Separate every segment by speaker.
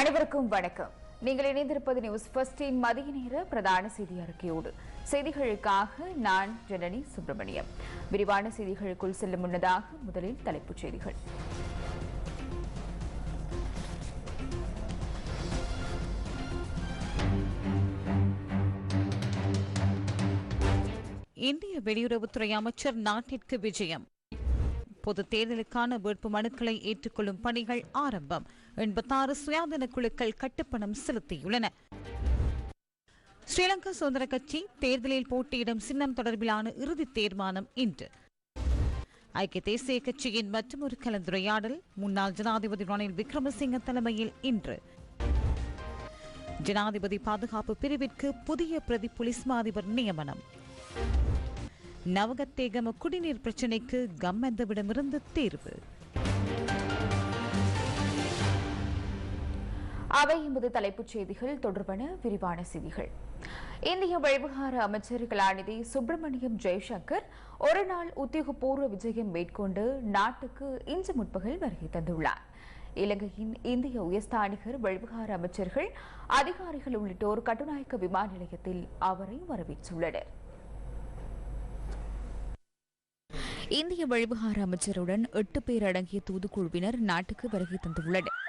Speaker 1: அனைவருக்கும் வணக்கம். நீங்கள் இணைந்திருப்பது நியூஸ் ஃபர்ஸ்டின் மதிய நேர பிரதான செய்தி அறிக்கையோடு. செய்திகளுக்காக நான் ஜனனி சுப்பிரமணியம். விரிவான செய்திகளுக்குள் செல்லும் முன்னதாக முதலில் தலைப்புச் செய்திகள்.
Speaker 2: இந்திய வெளியுறவுத்துறை அமைச்சர் நாட்டிற்கு விஜயம். பொது தேர்தலுக்கான வேட்பு மனுக்களை ஏற்றுக்கொள்ளும் பணிகள் ஆரம்பம். எண்பத்தாறு சுயாதீன குழுக்கள் கட்டுப்பணம் செலுத்தியுள்ளன. ஸ்ரீலங்கா சுதந்திர கட்சி தேர்தலில் போட்டியிடும் சின்னம் தொடர்பிலான இறுதி தீர்மானம் இன்று. ஐக்கிய தேசிய கட்சியின் மற்றொரு கலந்துரையாடல் முன்னாள் ஜனாதிபதி ரணில் விக்ரமசிங்க தலைமையில் இன்று. ஜனாதிபதி பாதுகாப்பு பிரிவிற்கு புதிய பிரதி போலீஸ் மாதிபர் நியமனம். நவகத்தேகம குடிநீர் பிரச்சினைக்கு கம்மந்தவிடமிருந்து தீர்வு.
Speaker 1: அவை எமது தலைப்புச் செய்திகள். தொடர்பான விரிவான செய்திகள். இந்திய வெளிவிவகார அமைச்சர் கலாநிதி சுப்பிரமணியம் ஜெய்சங்கர் ஒரு நாள் உத்தியோகபூர்வ விஜயம் மேற்கொண்டு நாட்டுக்கு இன்று முற்பகல் வருகை தந்துள்ளார். இலங்கையின் இந்திய உயர்ஸ்தானிகர் வெளிவிவகார அமைச்சர்கள் அதிகாரிகள் உள்ளிட்டோர் கட்டுநாயக்க விமான நிலையத்தில் அவரை வரவேற்றுள்ளனர். இந்திய வெளிவிவகார அமைச்சருடன் எட்டு பேர் அடங்கிய தூதுக்குழுவினர் நாட்டுக்கு வருகை தந்துள்ளனர்.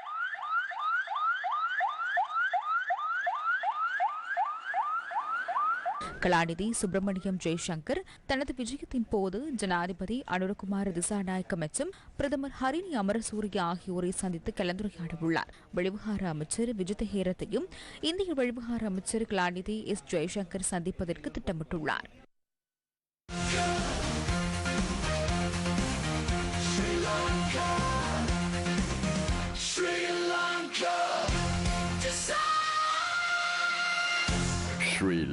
Speaker 1: கலாநிதி சுப்பிரமணியம் ஜெய்சங்கர் தனது விஜயத்தின் போது ஜனாதிபதி அனுரகுமார் திசாநாயக்க மற்றும் பிரதமர் ஹரிணி அமரசூரிய ஆகியோரை சந்தித்து கலந்துரையாட உள்ளார் வெளிவிவகார அமைச்சர் விஜித ஹேரத்தையும் இந்திய வெளிவிவகார அமைச்சர் கலாநிதி எஸ் ஜெய்சங்கர் சந்திப்பதற்கு திட்டமிட்டுள்ளார்.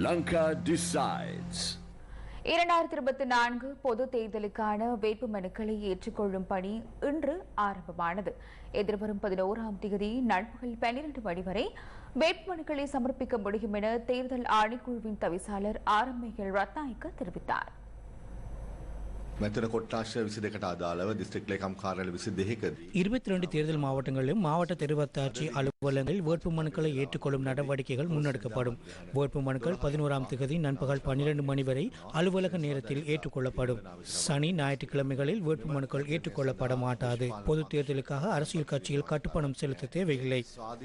Speaker 3: Lanka decides.
Speaker 1: இரண்டாயிரத்தி இருபத்தி நான்கு பொது தேர்தலுக்கான வேட்புமனுக்களை ஏற்றுக்கொள்ளும் பணி இன்று ஆரம்பமானது எதிர்வரும் பதினோராம் தேதி நண்பகல் பன்னிரண்டு மணி வரை வேட்புமனுக்களை சமர்ப்பிக்க முடியும் என தேர்தல் ஆணைக்குழுவின் தவிசாளர் ஆர் எம் ரத்நாயக்க தெரிவித்தார்
Speaker 4: මෙතන කොට්ටාශ විසි දෙකට අදාළව දිස්ත්‍රික් ලේකම් කාරල විසි දෙහෙකදී.
Speaker 5: இருபத்தி ரெண்டு தேர்தல் மாவட்டங்களிலும் மாவட்ட தெரிவத்தாட்சி அலுவலகங்களில் வேட்பு மனுக்களை ஏற்றுக்கொள்ளும் நடவடிக்கைகள் முன்னெடுக்கப்படும் வேட்பு மனுக்கள் பதினோராம் தேதி நண்பகல் பன்னிரண்டு மணி வரை அலுவலக நேரத்தில் ஏற்றுக்கொள்ளப்படும் சனி ஞாயிற்றுக்கிழமைகளில் வேட்பு மனுக்கள் ஏற்றுக்கொள்ளப்பட மாட்டாது பொது தேர்தலுக்காக அரசியல் கட்சியில் கட்டுப்பணம் செலுத்த தேவையில்லை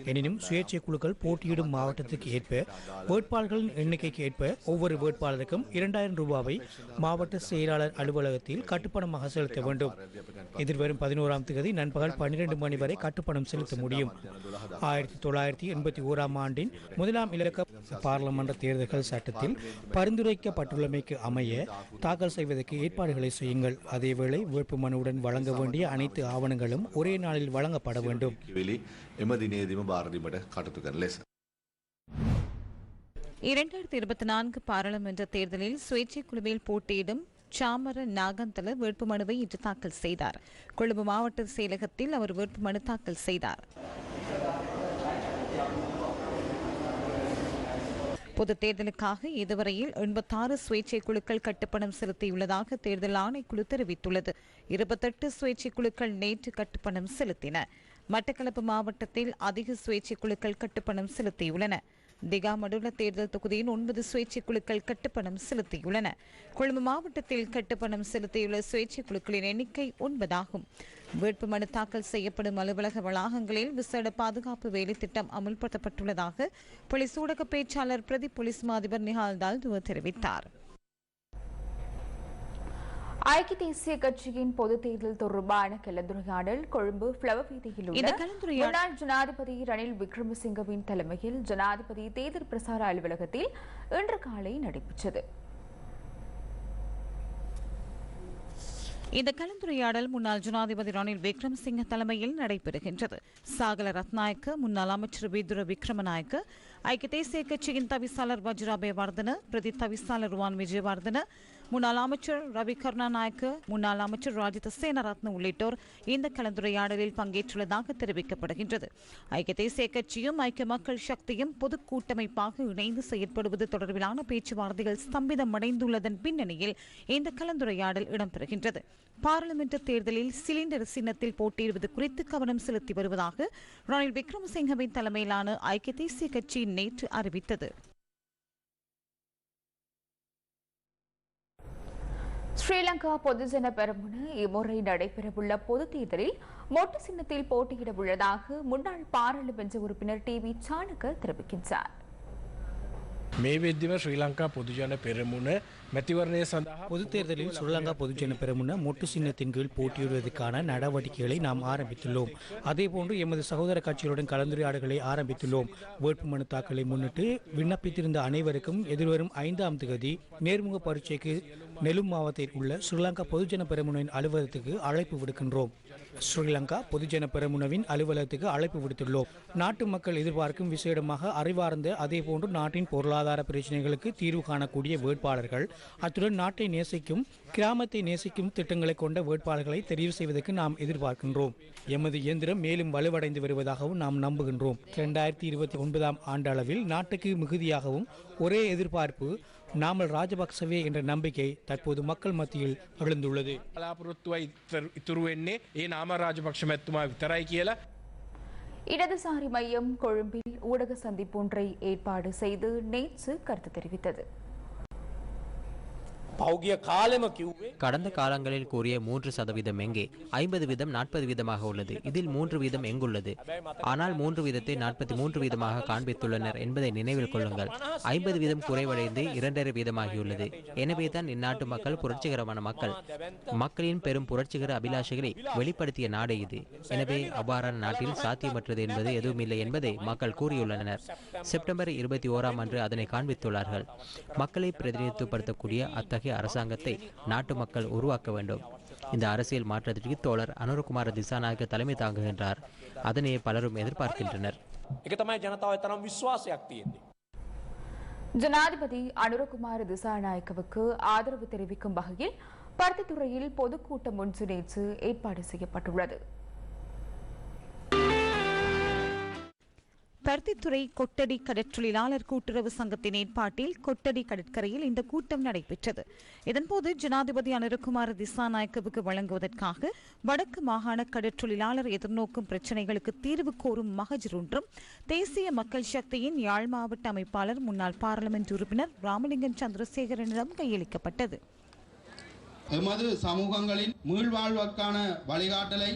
Speaker 5: எனினும் சுயேட்சை குழுக்கள் போட்டியிடும் மாவட்டத்துக்கு ஏற்ப வேட்பாளர்களின் எண்ணிக்கைக்கு ஏற்ப ஒவ்வொரு வேட்பாளருக்கும் இரண்டாயிரம் ரூபாவை மாவட்ட செயலாளர் அலுவலகத்தில் நேரத்தில் கட்டுப்பணமாக செலுத்த வேண்டும். எதிர்வரும் பதினோராம் தேதி நண்பகல் பன்னிரண்டு மணி வரை கட்டுப்பணம் செலுத்த முடியும். ஆயிரத்தி தொள்ளாயிரத்தி எண்பத்தி ஓராம் ஆண்டின் முதலாம் இலக்க பாராளுமன்ற தேர்தல்கள் சட்டத்தில் பரிந்துரைக்கப்பட்டுள்ளமைக்கு அமைய தாக்கல் செய்வதற்கு ஏற்பாடுகளை செய்யுங்கள். அதேவேளை வேட்புமனுவுடன் வழங்க வேண்டிய அனைத்து ஆவணங்களும் ஒரே நாளில் வழங்கப்பட வேண்டும்.
Speaker 2: இரண்டாயிரத்தி இருபத்தி நான்கு பாராளுமன்ற தேர்தலில் சுயேட்சை குழுவில் போட்டியிடும் சாமர நாகந்தல வேட்புமனுவை இன்று தாக்கல் செய்தார். கொழும்பு மாவட்ட செயலகத்தில் அவர் வேட்புமனு தாக்கல் செய்தார். பொது தேர்தலுக்காக இதுவரையில் எண்பத்தாறு சுயேட்சை குழுக்கள் கட்டுப்பணம் செலுத்தியுள்ளதாக தேர்தல் ஆணைக்குழு தெரிவித்துள்ளது. இருபத்தெட்டு சுயேட்சை குழுக்கள் நேற்று கட்டுப்பணம் செலுத்தின. மட்டக்களப்பு மாவட்டத்தில் அதிக சுயேட்சை குழுக்கள் கட்டுப்பணம் செலுத்தியுள்ளன. திகாமடுல தேர்தல் தொகுதியின் ஒன்பது சுயேட்சை குழுக்கள் கட்டுப்பணம் செலுத்தியுள்ளன. கொழும்பு மாவட்டத்தில் கட்டுப்பணம் செலுத்தியுள்ள சுயேட்சை குழுக்களின் எண்ணிக்கை ஒன்பதாகும். வேட்புமனு தாக்கல் செய்யப்படும் அலுவலக வளாகங்களில் விசேட பாதுகாப்பு வேலை திட்டம் அமுல்படுத்தப்பட்டுள்ளதாக போலீஸ் ஊடக பேச்சாளர் பிரதி போலீஸ் மாதிபர் நிஹால் தால்துவ தெரிவித்தார்.
Speaker 1: ஐக்கிய தேசிய கட்சியின் பொது தேர்தல் தொடர்பான கலந்துரையாடல் கொழும்பு பிளவ வீதியில் உள்ள
Speaker 2: இந்த கலந்துரையாடல்
Speaker 1: முன்னாள் ஜனாதிபதி ரணில் விக்ரமசிங்கவின் தலைமையில் ஜனாதிபதி தேர்தல் பிரசார அலுவலகத்தில் இன்று காலை நடைபெற்றது.
Speaker 2: இந்த கலந்துரையாடல் முன்னாள் ஜனாதிபதி ரணில் விக்ரமசிங்க தலைமையில் நடைபெறுகின்றது. சாகல ரத்நாயக்க முன்னாள் அமைச்சர் விதுர விக்ரமநாயக்க ஐக்கிய தேசிய கட்சியின் தவிசாளர் வஜ்ராபே வர்தன பிரதி தவிசாளர் ருவான் விஜயவர்தன முன்னாள் அமைச்சர் ரவி கருணாநாயக்க முன்னாள் அமைச்சர் ராஜித சேனரத்ன உள்ளிட்டோர் இந்த கலந்துரையாடலில் பங்கேற்றுள்ளதாக தெரிவிக்கப்படுகின்றது. ஐக்கிய தேசிய கட்சியும் ஐக்கிய மக்கள் சக்தியும் பொது கூட்டமைப்பாக இணைந்து செயற்படுவது தொடர்பிலான பேச்சுவார்த்தைகள் ஸ்தம்பிதமடைந்துள்ளதன் பின்னணியில் இந்த கலந்துரையாடல் இடம்பெறுகின்றது. பாராளுமன்ற தேர்தலில் சிலிண்டர் சின்னத்தில் போட்டியிடுவது குறித்து கவனம் செலுத்தி வருவதாக ரணில் விக்ரமசிங்கவின் தலைமையிலான ஐக்கிய தேசிய கட்சி நேற்று அறிவித்தது.
Speaker 1: ஸ்ரீலங்கா பொதுஜன பெருமுன இம்முறை நடைபெறவுள்ள பொதுத் தேர்தலில் மொட்டு சின்னத்தில் போட்டியிட உள்ளதாக முன்னாள் பாராளுமன்ற உறுப்பினர் டி வி சாணக்க தெரிவிக்கின்றார்.
Speaker 6: මේ වෙද්දිම ශ්‍රී ලංකා පොදුජන පෙරමුණ මැතිවරණය සඳහා
Speaker 5: பொதுத் தேர்தலில் ஸ்ரீலங்கா பொதுஜன பெரமுன மொட்டு சின்னத்தின் கீழ் போட்டியிடுவதற்கான நடவடிக்கைகளை நாம் ஆரம்பித்துள்ளோம் அதேபோன்று எமது சகோதர கட்சிகளுடன் கலந்துரையாடல்களை ஆரம்பித்துள்ளோம் வேட்புமனு தாக்கலை முன்னிட்டு விண்ணப்பித்திருந்த அனைவருக்கும் எதிர்வரும் ஐந்தாம் தேதி நேர்முக பரீட்சைக்கு நெலும் மாவட்டத்தில் உள்ள ஸ்ரீலங்கா பொதுஜன பெரமுனின் அலுவலகத்துக்கு அழைப்பு விடுக்கின்றோம் ஸ்ரீலங்கா பொதுஜன பெருமுனவின் அலுவலகத்துக்கு அழைப்பு விடுத்துள்ளோம். நாட்டு மக்கள் எதிர்பார்க்கும் விசேடமாக அறிவார்ந்த அதேபோன்று நாட்டின் பொருளாதார பிரச்சனைகளுக்கு தீர்வு காணக்கூடிய வேட்பாளர்கள் அத்துடன் நாட்டை நேசிக்கும் கிராமத்தை நேசிக்கும் திட்டங்களை கொண்ட வேட்பாளர்களை தெரிவு செய்வதற்கு நாம் எதிர்பார்க்கின்றோம். எமது இயந்திரம் மேலும் வலுவடைந்து வருவதாகவும் நாம் நம்புகின்றோம். இரண்டாயிரத்தி இருபத்தி ஒன்பதாம் ஆண்டளவில் நாட்டுக்கு மிகுதியாகவும் ஒரே எதிர்பார்ப்பு நாமல் ராஜபக்சவே என்ற நம்பிக்கை தற்போது மக்கள் மத்தியில் எழுந்துள்ளது
Speaker 6: பலாபுரத்துவாய் துருவெண்ணே ஏ நாம ராஜபக்ஷ மெத்துமா
Speaker 1: இடதுசாரி மையம் கொழும்பில் ஊடக சந்திப்பு ஒன்றை ஏற்பாடு செய்து நேற்று கருத்து தெரிவித்தது.
Speaker 7: கடந்த காலங்களில் கூறிய மூன்று சதவீதம் எங்கே? ஐம்பது வீதம் நாற்பது வீதமாக உள்ளது. இதில் மூன்று வீதம் எங்குள்ளது? ஆனால் மூன்று வீதத்தை நாற்பத்தி மூன்று வீதமாக காண்பித்துள்ளனர் என்பதை நினைவில் கொள்ளுங்கள். ஐம்பது வீதம் குறைவடைந்து இரண்டரை வீதமாகியுள்ளது. எனவே தான் இந்நாட்டு மக்கள் புரட்சிகரமான மக்கள். மக்களின் பெரும் புரட்சிகர அபிலாஷைகளை வெளிப்படுத்திய நாடு இது. எனவே அவ்வாறான நாட்டில் சாத்தியமற்றது என்பது எதுவுமில்லை என்பதை மக்கள் கூறியுள்ளனர். செப்டம்பர் இருபத்தி ஓராம் அன்று அதனை காண்பித்துள்ளார்கள். மக்களை பிரதிநிதித்துவப்படுத்தக்கூடிய அத்தகைய ஆகிய அரசாங்கத்தை நாட்டு மக்கள் உருவாக்க வேண்டும். இந்த அரசியல் மாற்றத்திற்கு தோழர் அனுரகுமார் திசாநாயக்க தலைமை தாங்குகின்றார். அதனையே பலரும் எதிர்பார்க்கின்றனர்.
Speaker 1: ஜனாதிபதி அனுரகுமார் திசாநாயக்கவுக்கு ஆதரவு தெரிவிக்கும் வகையில் பருத்தித்துறையில் பொதுக்கூட்டம் ஒன்று நேற்று ஏற்பாடு செய்யப்பட்டுள்ளது.
Speaker 2: பருத்தித்துறை கொட்டடி கடற்றொழிலாளர் கூட்டுறவு சங்கத்தின் ஏற்பாட்டில் கொட்டடி கடற்கரையில் இந்த கூட்டம் நடைபெற்றது. இதன்போது ஜனாதிபதி அனுரகுமார திசாநாயக்கவுக்கு வழங்குவதற்காக வடக்கு மாகாண கடற்றொழிலாளர் எதிர்நோக்கும் பிரச்சினைகளுக்கு தீர்வு கோரும் மகஜர் ஒன்றும் தேசிய மக்கள் சக்தியின் யாழ் மாவட்ட அமைப்பாளர் முன்னாள் பாராளுமன்ற உறுப்பினர் ராமலிங்கம் சந்திரசேகரனிடம் கையளிக்கப்பட்டது.
Speaker 8: எமது சமூகங்களின் மீள்வாழ்வுக்கான வழிகாட்டலை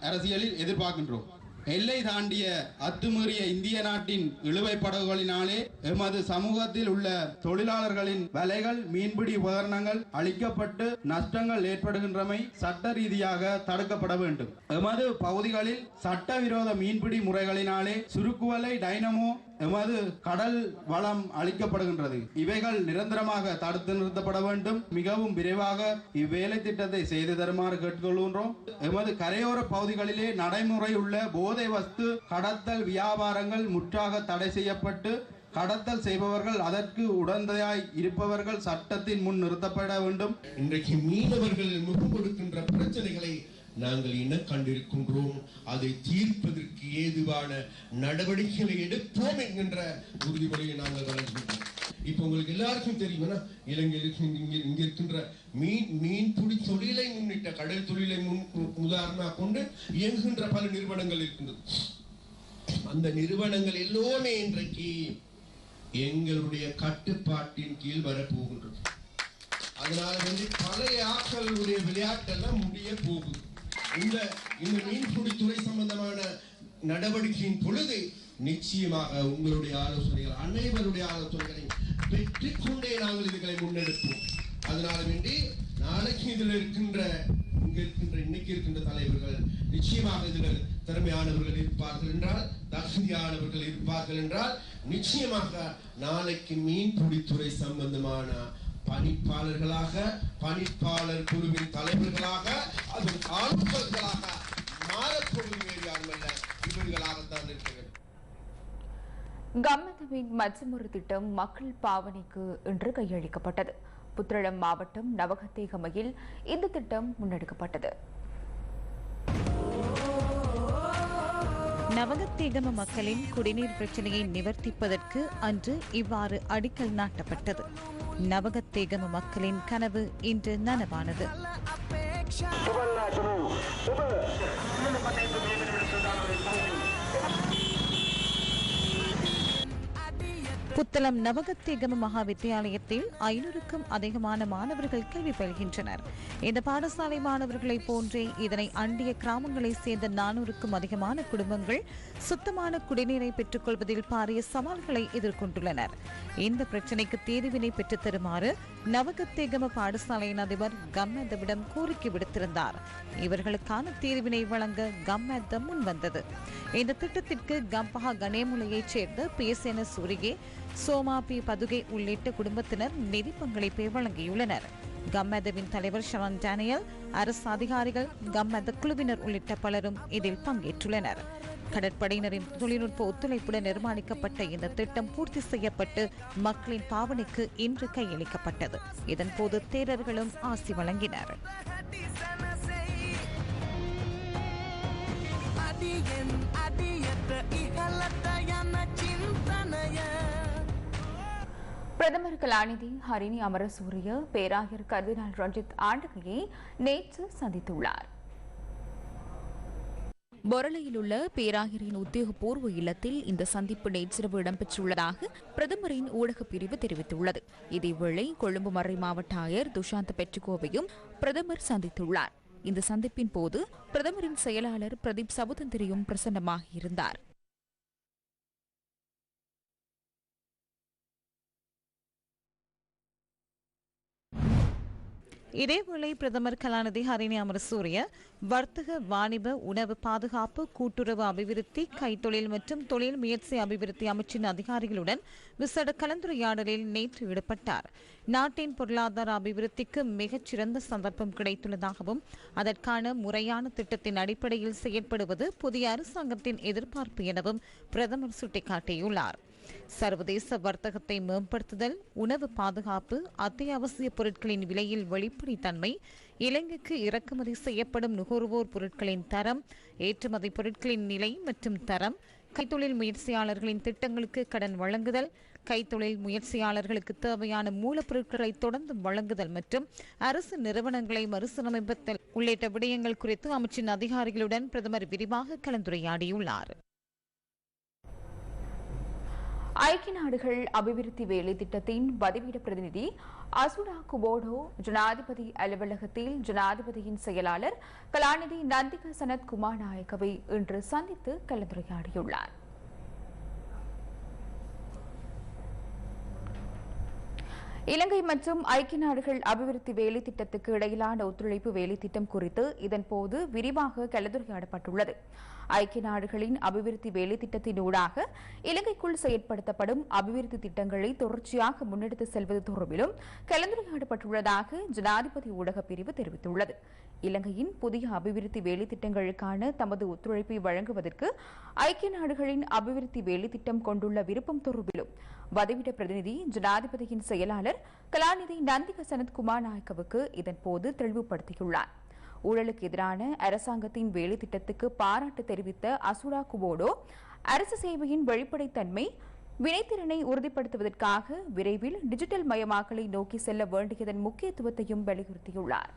Speaker 8: அரசியலில் எதிர்பார்க்கின்றோம். எல்லை தாண்டிய அத்துமீறிய இந்திய நாட்டின் இழுவை படகுகளினாலே எமது சமூகத்தில் உள்ள தொழிலாளர்களின் வலைகள் மீன்பிடி உபகரணங்கள் அழிக்கப்பட்டு நஷ்டங்கள் ஏற்படுகின்றமை சட்ட ரீதியாக தடுக்கப்பட வேண்டும். எமது பகுதிகளில் சட்டவிரோத மீன்பிடி முறைகளினாலே சுருக்குவலை டைனமோ எமது கடல் வளம் அளிக்கப்படுகின்றது இவைகள் நிரந்தரமாக தடுத்து நிறுத்தப்பட வேண்டும். மிகவும் விரைவாக இவ்வேலை திட்டத்தை செய்து தருமாறு கேட்டுக்கொள்கின்றோம். எமது கரையோர பகுதிகளிலே நடைமுறை உள்ள போதை வஸ்து கடத்தல் வியாபாரங்கள் முற்றாக தடை செய்யப்பட்டு கடத்தல் செய்பவர்கள் அதற்கு உடந்தையாய் இருப்பவர்கள் சட்டத்தின் முன் நிறுத்தப்பட வேண்டும்.
Speaker 9: இன்றைக்கு மீனவர்கள் முகம் கொடுக்கின்ற பிரச்சனைகளை நாங்கள் என்ன கண்டிருக்கின்றோம்? அதை தீர்ப்பதற்கு ஏதுவான நடவடிக்கைகளை எடுப்போம் என்கின்ற உறுதிமொழியை நாங்கள் வழங்குகின்றோம். இப்ப உங்களுக்கு எல்லாருக்கும் தெரியுமா இலங்கையில் இங்க இருக்கின்ற மீன் மீன் பிடி தொழிலை முன்னிட்ட கடல் தொழிலை முன் உதாரணமாக கொண்டு இயங்குகின்ற பல நிறுவனங்கள் இருக்கின்றது. அந்த நிறுவனங்கள் எல்லோருமே இன்றைக்கு எங்களுடைய கட்டுப்பாட்டின் கீழ் வரப்போகின்றது. அதனால வந்து பழைய ஆட்களுடைய விளையாட்டெல்லாம் முடிய போகுது. இந்த இந்த மீன்பிடித்துறை சம்பந்தமான நடவடிக்கையின் பொழுது நிச்சயமாக உங்களுடைய ஆலோசனைகள் அனைவருடைய ஆலோசனைகளை பெற்றுக்கொண்டே நாங்கள் இதுகளை முன்னெடுப்போம். அதனால வேண்டி நாளைக்கு இதில் இருக்கின்ற இங்க இருக்கின்ற இன்னைக்கு இருக்கின்ற தலைவர்கள் நிச்சயமாக இதில் திறமையானவர்கள் இருப்பார்கள் என்றால் தகுதியானவர்கள் இருப்பார்கள் என்றால் நிச்சயமாக நாளைக்கு மீன்பிடித்துறை சம்பந்தமான பணிப்பாளர்களாக பணிப்பாளர் குழுவின் தலைவர்களாக அது ஆளுநர்களாக யாருமல்ல இவர்களாகத்தான் இருக்கிறது
Speaker 1: கம்மதவின் மற்றொரு திட்டம் மக்கள் பாவனைக்கு இன்று கையளிக்கப்பட்டது. புத்திரளம் மாவட்டம் நவகத்தேகமையில் இந்த திட்டம் முன்னெடுக்கப்பட்டது.
Speaker 2: நவகத்தேகம மக்களின் குடிநீர் பிரச்சனையை நிவர்த்திப்பதற்கு அன்று இவ்வாறு அடிக்கல் நாட்டப்பட்டது. நவகத்தேகம மக்களின் கனவு இன்று நனவானது. புத்தளம் நவகத்தேகம மகா வித்தியாலயத்தில் ஐநூறுக்கும் அதிகமான மாணவர்கள் கல்வி பயில்கின்றனர். இந்த பாடசாலை மாணவர்களைப் போன்றே இதனை அண்டிய கிராமங்களைச் சேர்ந்த நானூறுக்கும் அதிகமான குடும்பங்கள் சுத்தமான குடிநீரை பெற்றுக்கொள்வதில் பாரிய சவால்களை எதிர்கொண்டுள்ளனர். இந்த பிரச்சினைக்கு தீர்வினை பெற்றுத் தருமாறு நவகத்தேகம பாடசாலையின் அதிபர் கம்மதவிடம் கோரிக்கை விடுத்திருந்தார். இவர்களுக்கான தீர்வினை வழங்க கம்மதம் முன்வந்தது. இந்த திட்டத்திற்கு கம்பஹா கணேமுலையைச் சேர்ந்த பிஎஸ்என சூரிகே சோமா பி பதுகை உள்ளிட்ட குடும்பத்தினர் நிதி பங்களிப்பை வழங்கியுள்ளனர். கம்மதவின் தலைவர் ஷரன் டேனியல் அரசு அதிகாரிகள் கம்மத குழுவினர் உள்ளிட்ட பலரும் இதில் பங்கேற்றுள்ளனர். கடற்படையினரின் தொழில்நுட்ப ஒத்துழைப்புடன் நிர்மாணிக்கப்பட்ட இந்த திட்டம் பூர்த்தி செய்யப்பட்டு மக்களின் பாவனைக்கு இன்று கையளிக்கப்பட்டது. இதன்போது தேரர்களும் ஆசி வழங்கினர்.
Speaker 1: பிரதமர் கலாநிதி ஹரிணி அமரசூரிய பேராயர் கர்தினால் ரஞ்சித் ஆண்டகையை நேற்று சந்தித்துள்ளார். பொரளையில் உள்ள பேராயரின் உத்தியோகபூர்வ இல்லத்தில் இந்த சந்திப்பு நேற்றிரவு இடம்பெற்றுள்ளதாக பிரதமரின் ஊடகப் பிரிவு தெரிவித்துள்ளது. இதேவேளை கொழும்பு மறை மாவட்ட ஆயர் துஷாந்த் பெட்ரிகோவையும் பிரதமர் சந்தித்துள்ளார். இந்த சந்திப்பின் போது பிரதமரின் செயலாளர் பிரதீப் சபுதந்திரியும் பிரசன்னமாக இருந்தார்
Speaker 2: இதேவேளை பிரதமர் கலாநிதி ஹரிணி அமரசூரிய வர்த்தக வாணிப உணவு பாதுகாப்பு கூட்டுறவு அபிவிருத்தி கைத்தொழில் மற்றும் தொழில் முயற்சி அபிவிருத்தி அமைச்சின் அதிகாரிகளுடன் விசேட கலந்துரையாடலில் நேற்று ஈடுபட்டார் நாட்டின் பொருளாதார அபிவிருத்திக்கு மிகச்சிறந்த சந்தர்ப்பம் கிடைத்துள்ளதாகவும் அதற்கான முறையான திட்டத்தின் அடிப்படையில் செயற்படுவது புதிய அரசாங்கத்தின் எதிர்பார்ப்பு எனவும் பிரதமர் சுட்டிக்காட்டியுள்ளார். சர்வதேச வர்த்தகத்தை மேம்படுத்துதல் உணவு பாதுகாப்பு அத்தியாவசிய பொருட்களின் விலையில் வெளிப்படைத்தன்மை இலங்கைக்கு இறக்குமதி செய்யப்படும் நுகர்வோர் பொருட்களின் தரம் ஏற்றுமதி பொருட்களின் நிலை மற்றும் தரம் கைத்தொழில் முயற்சியாளர்களின் திட்டங்களுக்கு கடன் வழங்குதல் கைத்தொழில் முயற்சியாளர்களுக்கு தேவையான மூலப்பொருட்களை தொடர்ந்து வழங்குதல் மற்றும் அரசு நிறுவனங்களை மறுசீரமைப்பதல் உள்ளிட்ட விடயங்கள் குறித்து அமைச்சின் அதிகாரிகளுடன் பிரதமர் விரிவாக கலந்துரையாடியுள்ளார்.
Speaker 1: ஐக்கிய நாடுகள் அபிவிருத்தி வேலை திட்டத்தின் பதிவீட பிரதிநிதி அசுடா குபோடோ ஜனாதிபதி அலுவலகத்தில் ஜனாதிபதியின் செயலாளர் கலாநிதி நந்திக சனத் குமார் நாயக்கவை இன்று சந்தித்து கலந்துரையாடியுள்ளார். இலங்கை மற்றும் ஐக்கிய நாடுகள் அபிவிருத்தி வேலை திட்டத்துக்கு இடையிலான ஒத்துழைப்பு வேலை திட்டம் குறித்து இதன்போது விரிவாக கலந்துரையாடப்பட்டுள்ளது. ஐக்கிய நாடுகளின் அபிவிருத்தி வேலை திட்டத்தினூடாக இலங்கைக்குள் செயற்படுத்தப்படும் அபிவிருத்தி திட்டங்களை தொடர்ச்சியாக முன்னெடுத்து செல்வது தொடர்பிலும் கலந்துரையாடப்பட்டுள்ளதாக ஜனாதிபதி ஊடகப் பிரிவு தெரிவித்துள்ளது. இலங்கையின் புதிய அபிவிருத்தி வேலை திட்டங்களுக்கான தமது ஒத்துழைப்பை வழங்குவதற்கு ஐக்கிய நாடுகளின் அபிவிருத்தி வேலை திட்டம் கொண்டுள்ள விருப்பம் தொடர்பிலும் வதிவிட பிரதிநிதி ஜனாதிபதியின் செயலாளர் கலாநிதி நந்திக சனத்குமார் நாயக்கவுக்கு இதன்போது தெளிவுபடுத்தியுள்ளார். ஊழலுக்கு எதிரான அரசாங்கத்தின் வேலை திட்டத்துக்கு பாராட்டு தெரிவித்த அசுரா குபோடோ அரசு சேவையின் வெளிப்படைத்தன்மை வினைத்திறனை உறுதிப்படுத்துவதற்காக விரைவில் டிஜிட்டல் மயமாக்கலை நோக்கி செல்ல வேண்டியதன் முக்கியத்துவத்தையும் வலியுறுத்தியுள்ளார்.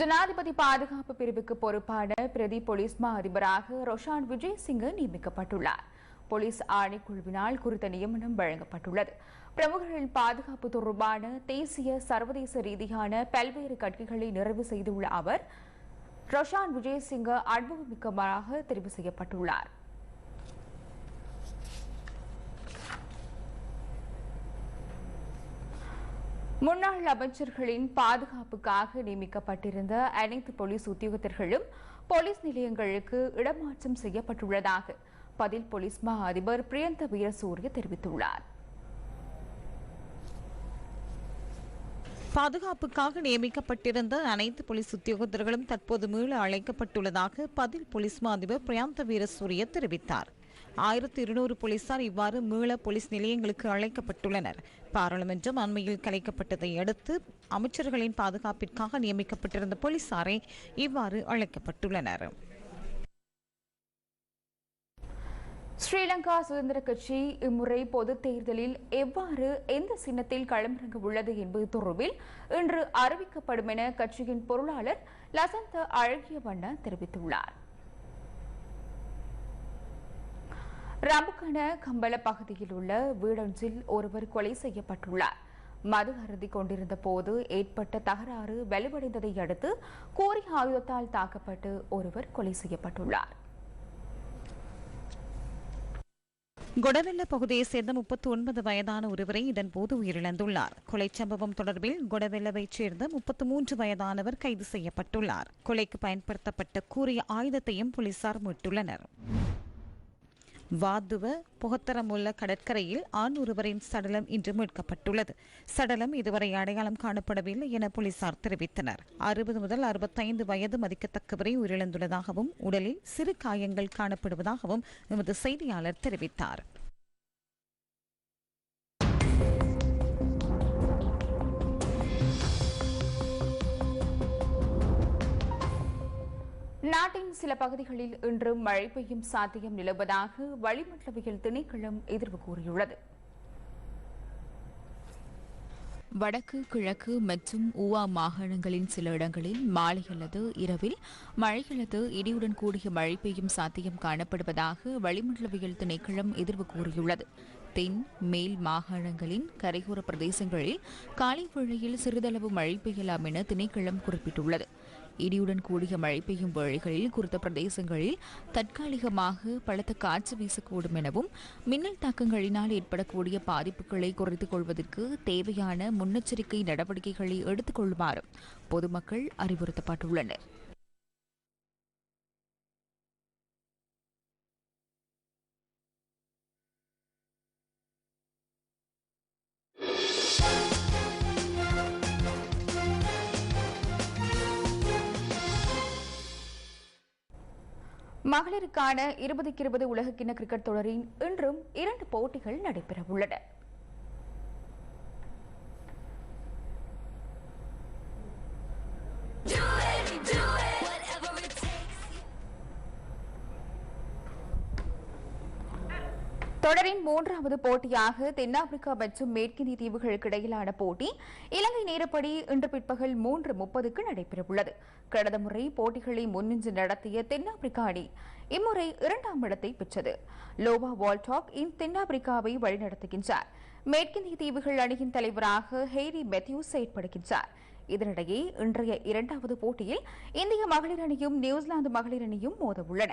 Speaker 1: ஜனாதிபதி பாதுகாப்பு பிரிவுக்கு பொறுப்பான பிரதி போலீஸ் மா அதிபராக ரொஷான் விஜய் சிங் நியமிக்கப்பட்டுள்ளார். போலீஸ் ஆணைக்குழுவினால் குறித்த நியமனம் வழங்கப்பட்டுள்ளது. பிரமுகர்களின் பாதுகாப்பு தொடர்பான தேசிய சர்வதேச ரீதியான பல்வேறு கட்சிகளை நிறைவு செய்துள்ள அவர் ரொஷான் விஜயசிங்க அனுபவமிக்கவராக தெரிவு செய்யப்பட்டுள்ளார். முன்னாள் அமைச்சர்களின் பாதுகாப்புக்காக நியமிக்கப்பட்டிருந்த அனைத்து போலீஸ் உத்தியோகத்தர்களும் போலீஸ் நிலையங்களுக்கு இடமாற்றம் செய்யப்பட்டுள்ளதாக பதில் போலீஸ் மா அதிபர் பிரியந்த வீரசூரிய தெரிவித்துள்ளார்.
Speaker 2: பாதுகாப்புக்காக நியமிக்கப்பட்டிருந்த அனைத்து போலீஸ் உத்தியோகத்தர்களும் தற்போது மீள அழைக்கப்பட்டுள்ளதாக பதில் போலீஸ் மா அதிபர் பிரியாந்த வீரசூரிய தெரிவித்தார். ஆயிரத்தி இருநூறு போலீசார் இவ்வாறு மீள போலீஸ் நிலையங்களுக்கு அழைக்கப்பட்டுள்ளனர். பாராளுமன்றம் அண்மையில் கலைக்கப்பட்டதை அடுத்து அமைச்சர்களின் பாதுகாப்பிற்காக நியமிக்கப்பட்டிருந்த போலீசாரே இவ்வாறு அழைக்கப்பட்டுள்ளனர்.
Speaker 1: ஸ்ரீலங்கா சுதந்திர கட்சி இம்முறை பொதுத் தேர்தலில் எவ்வாறு எந்த சின்னத்தில் களமிறங்க உள்ளது என்பது தொடர்பில் இன்று அறிவிக்கப்படும் என கட்சியின் பொருளாளர் லசந்த அழகியவண்ண தெரிவித்துள்ளார். ரம்புக்கண கம்பல பகுதியில் உள்ள வீடொன்றில் ஒருவர் கொலை செய்யப்பட்டுள்ளார். மது அருந்தி கொண்டிருந்த போது ஏற்பட்ட தகராறு வலுவடைந்ததை அடுத்து கோரி ஆயுதத்தால் தாக்கப்பட்டு ஒருவர் கொலை செய்யப்பட்டுள்ளார்.
Speaker 2: கொடவெல்ல பகுதியைச் சேர்ந்த முப்பத்தி ஒன்பது வயதான ஒருவரை இதன்போது உயிரிழந்துள்ளார். கொலைச் சம்பவம் தொடர்பில் கொடவெல்லவைச் சேர்ந்த முப்பத்தி மூன்று வயதானவர் கைது செய்யப்பட்டுள்ளார். கொலைக்கு பயன்படுத்தப்பட்ட கூறிய ஆயுதத்தையும் போலீசார் மீட்டுள்ளனர். வாதுவ புகத்தரமுள்ள கடற்கரையில் ஆண் ஒருவரின் சடலம் இன்று மீட்கப்பட்டுள்ளது. சடலம் இதுவரை அடையாளம் காணப்படவில்லை என போலீசார் தெரிவித்தனர். அறுபது முதல் அறுபத்தைந்து வயது மதிக்கத்தக்கவரை உயிரிழந்துள்ளதாகவும் உடலில் சிறு காயங்கள் காணப்படுவதாகவும் எமது செய்தியாளர் தெரிவித்தார்.
Speaker 1: நாட்டின் சில பகுதிகளில் இன்று மழை பெய்யும் சாத்தியம் நிலவுவதாக வளிமண்டலவியல் திணைக்களம் எதிர்வு கூறியுள்ளது. வடக்கு கிழக்கு மற்றும் ஊவா மாகாணங்களின் சில இடங்களில் மாலை அல்லது இரவில் மழை அல்லது இடியுடன் கூடிய மழை பெய்யும் சாத்தியம் காணப்படுவதாக வளிமண்டலவியல் திணைக்களம் எதிர்வு கூறியுள்ளது. தென் மேல் மாகாணங்களின் கரையோர பிரதேசங்களில் காலை வேளையில் சிறிதளவு மழை பெய்யலாம் என திணைக்களம் குறிப்பிட்டுள்ளது. இடியுடன் கூடிய மழை பெய்யும் வேளைகளில் குறித்த பிரதேசங்களில் தற்காலிகமாக பலத்த காற்று வீசக்கூடும் எனவும் மின்னல் தாக்கங்களினால் ஏற்படக்கூடிய பாதிப்புகளை குறைத்துக் கொள்வதற்கு தேவையான முன்னெச்சரிக்கை நடவடிக்கைகளை எடுத்துக் கொள்ளுமாறும் பொதுமக்கள் அறிவுறுத்தப்பட்டுள்ளனர். மகளிருக்கான இருபதுக்கு இருபது உலகக்கிண கிரிக்கெட் தொடரின் இன்றும் இரண்டு போட்டிகள் நடைபெறவுள்ளன. தொடரின் மூன்றாவது போட்டியாக தென்னாப்பிரிக்கா மற்றும் மேற்கிந்திய தீவுகளுக்கு இடையிலான போட்டி இலங்கை நேரப்படி இன்று பிற்பகல் மூன்று முப்பதுக்கு நடைபெறவுள்ளது. கடந்த முறை போட்டிகளை முன்னின்று நடத்திய தென்னாப்பிரிக்கா அணி இம்முறை இரண்டாம் இடத்தை பெற்றது. லோவா வால்டாக் இன் தென்னாப்பிரிக்காவை வழிநடத்துகின்றார். மேற்கிந்திய தீவுகள் அணியின் தலைவராக ஹெய்ரி மெத்யூஸ் செயற்படுகின்றார். இதனிடையே இன்றைய இரண்டாவது போட்டியில் இந்திய மகளிர் அணியும் நியூசிலாந்து மகளிர் அணியும் மோதவுள்ளன.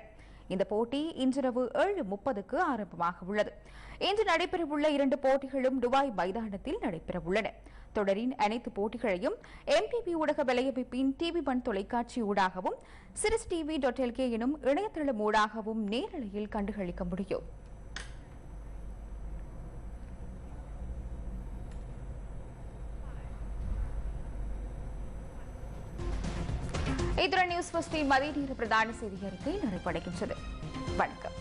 Speaker 1: இந்த போட்டி இன்றிரவு ஏழு முப்பதுக்கு ஆரம்பமாக உள்ளது. இன்று நடைபெறவுள்ள இரண்டு போட்டிகளும் துபாய் மைதானத்தில் நடைபெறவுள்ளன. தொடரின் அனைத்து போட்டிகளையும் எம்டிபி ஊடக வலையமைப்பின் டிவி பன் தொலைக்காட்சி ஊடாகவும் சிரிஸ் டிவி டாட் எல்கே எனும் இணையதளம் ஊடாகவும் நேரலையில் கண்டுகளிக்க முடியும். இத்துடன் நியூஸ் மதிய நேர பிரதான செய்தி அறிக்கை நிறைவடைகின்றது வணக்கம்.